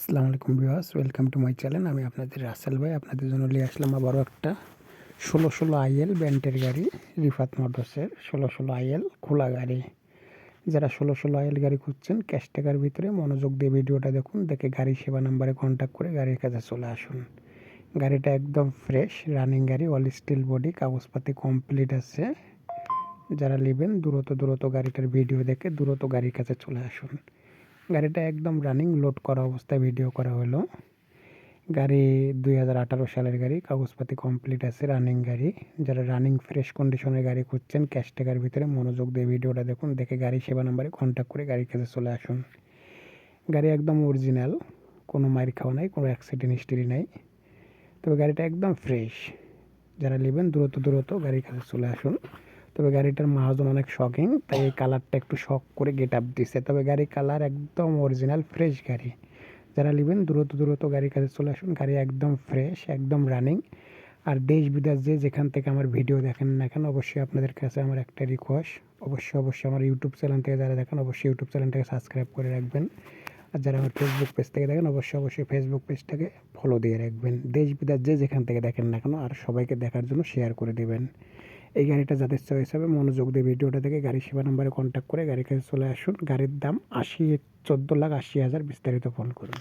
আসসালামু আলাইকুম viewers, welcome to my channel. আমি আপনাদের রাসেল ভাই। আপনাদের জন্য নিয়ে আসলাম আবারও একটা ষোলো ষোলো আইএল ব্যান্ডের গাড়ি, রিফাত মোটরসের ষোলো ষোলো আইএল খোলা গাড়ি। যারা ষোলো ষোলো আইএল গাড়ি খুঁজছেন, ক্যাশ টাকার ভিতরে মনোযোগ দিয়ে ভিডিওটা দেখুন, দেখে গাড়ি সেবা নাম্বারে কন্ট্যাক্ট করে গাড়ির কাছে চলে আসুন। গাড়িটা একদম ফ্রেশ রানিং গাড়ি অল স্টিল বডি কাগজপাতি কমপ্লিট আছে। যারা নেবেন, দ্রুত দ্রুত গাড়িটার ভিডিও দেখে দ্রুত গাড়ির কাছে চলে আসুন। গাড়িটা একদম রানিং লোড করা অবস্থায় ভিডিও করা হলো। গাড়ি দুই হাজার আঠারো সালের গাড়ি, কাগজপাতি কমপ্লিট আছে রানিং গাড়ি। যারা রানিং ফ্রেশ কন্ডিশনের গাড়ি খুঁজছেন ক্যাশ টাকার ভিতরে মনোযোগ দিয়ে ভিডিওটা দেখুন, দেখে গাড়ি সেবা নাম্বারে কন্ট্যাক্ট করে গাড়ির কাছে চলে আসুন। গাড়ি একদম অরিজিনাল কোনো মাইর খাওয়া নাই, কোনো অ্যাক্সিডেন্ট হিস্ট্রি নাই। তবে গাড়িটা একদম ফ্রেশ যারা নেবেন, দ্রুত দ্রুত গাড়ির কাছে চলে আসুন। তবে গাড়িটার মাহাজন অনেক শখিং তাই এই কালারটা একটু শখ করে গেট আপ দিছে। তবে গাড়ির কালার একদম অরিজিনাল ফ্রেশ গাড়ি। যারা নেবেন, দ্রুত দ্রুত গাড়ির কাছে চলে আসুন। গাড়ি একদম ফ্রেশ একদম রানিং আর দেশ বিদেশ যে যেখান থেকে আমার ভিডিও দেখেন না কেন, অবশ্যই আপনাদের কাছে আমার একটা রিকোয়েস্ট অবশ্যই অবশ্যই আমার ইউটিউব চ্যানেল থেকে যারা দেখেন, অবশ্যই ইউটিউব চ্যানেলটাকে সাবস্ক্রাইব করে রাখবেন। আর যারা আমার ফেসবুক পেজ থেকে দেখেন, অবশ্যই অবশ্যই ফেসবুক পেজটাকে ফলো দিয়ে রাখবেন। দেশ বিদেশ যে যেখান থেকে দেখেন না কেন, আর সবাইকে দেখার জন্য শেয়ার করে দেবেন। এই গাড়িটা যাদের চয়েস হবে মনোযোগ দিয়ে ভিডিওটা দেখে গাড়ি সেবা নম্বরে কন্ট্যাক্ট করে গাড়ির কাছে চলে আসুন। গাড়ির দাম আশি, চোদ্দ লাখ আশি হাজার বিস্তারিত ফোন করুন।